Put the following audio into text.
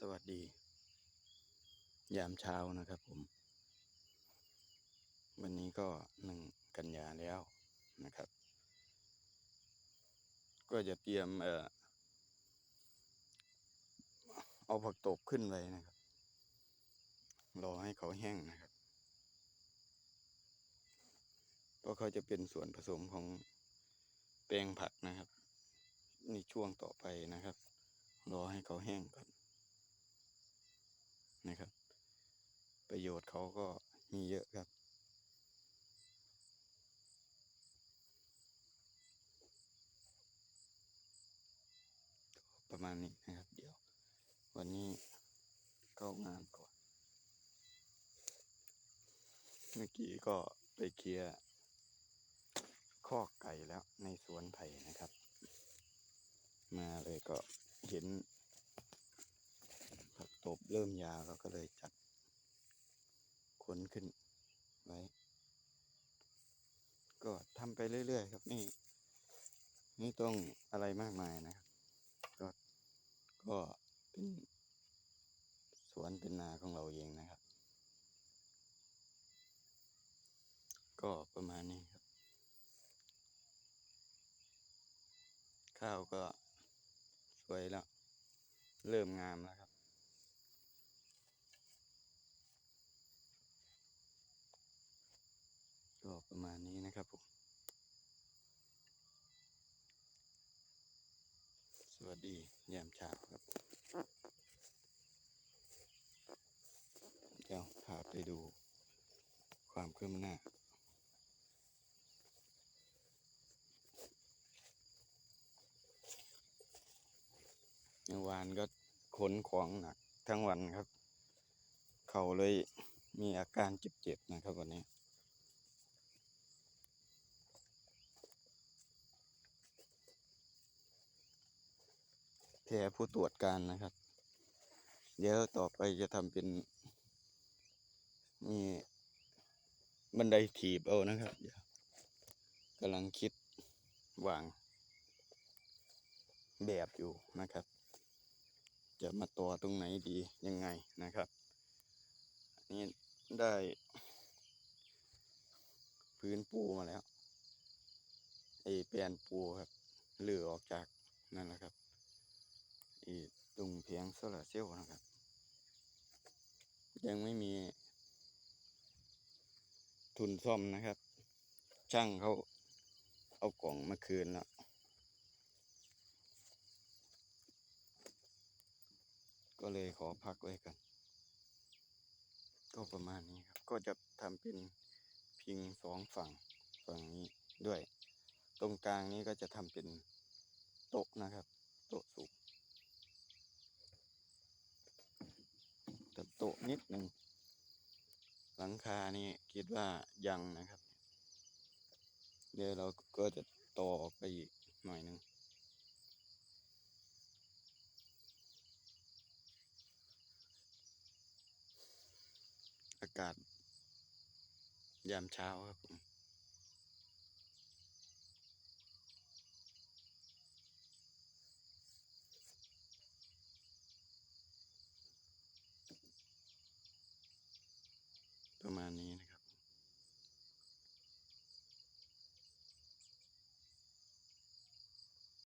สวัสดี ยามเช้านะครับผม วันนี้ก็หนึ่งกันยาแล้วนะครับ ก็จะเตรียมเอ่อเอาผักตบขึ้นไว้นะครับ รอให้เขาแห้งนะครับ เพราะเขาจะเป็นส่วนผสมของแปลงผักนะครับ ในช่วงต่อไปนะครับ รอให้เขาแห้งก่อน นะครับ ประโยชน์เขาก็มีเยอะครับ ประมาณนี้นะครับ เดี๋ยว วันนี้เข้างานก่อน เมื่อกี้ก็ไปเคลียร์คอกไก่แล้วในสวนไผ่นะครับ มาเลยก็เห็น ตบเริ่มยาวเราก็เลยจัดขนขึ้นไว้ ก็ทำไปเรื่อย ๆ ครับนี่ไม่ต้องอะไรมากมายนะครับ ก็ก็เป็นสวนเป็นนาของเราเองนะครับ ก็ประมาณนี้ครับ ข้าวก็สวยแล้ว เริ่มงามแล้วครับ ก็ ประมาณนี้นะครับผม สวัสดียามเช้าครับ เดี๋ยวพาไปดูความคืบหน้าเมื่อวานก็ขนของหนักทั้งวันครับ เขาเลยมีอาการเจ็บๆนะครับวันนี้ แพ้ผู้ตรวจการนะครับ เดี๋ยวต่อไปจะทำเป็นมีบันไดถีบเอานะครับกำลังคิดวางแบบอยู่นะครับ จะมาต่อตรงไหนดียังไงนะครับนนี้ได้ พื้นปูมาแล้วไอแปลนปูครับเลือออกจากนั่นแหละครับอีตรงเพียงโซ ลาร์เซลล์นะครับ ยังไม่มี ทุนซ่อมนะครับ ช่างเขาเอากล่องมาคืนแล้วก็เลยขอพักไว้กัน ก็ประมาณนี้ครับ ก็จะทำเป็นพิงสองฝั่งฝั่งนี้ด้วย ตรงกลางนี้ก็จะทำเป็นโต๊ะนะครับ โต๊ะสูงแต่โตะนิดหนึ่ง หลังคานี่คิดว่ายังนะครับ เดี๋ยวเราก็จะต่อออกไปอีกหน่อยหนึ่งอากาศยามเช้าครับผม ประมาณนี้นะ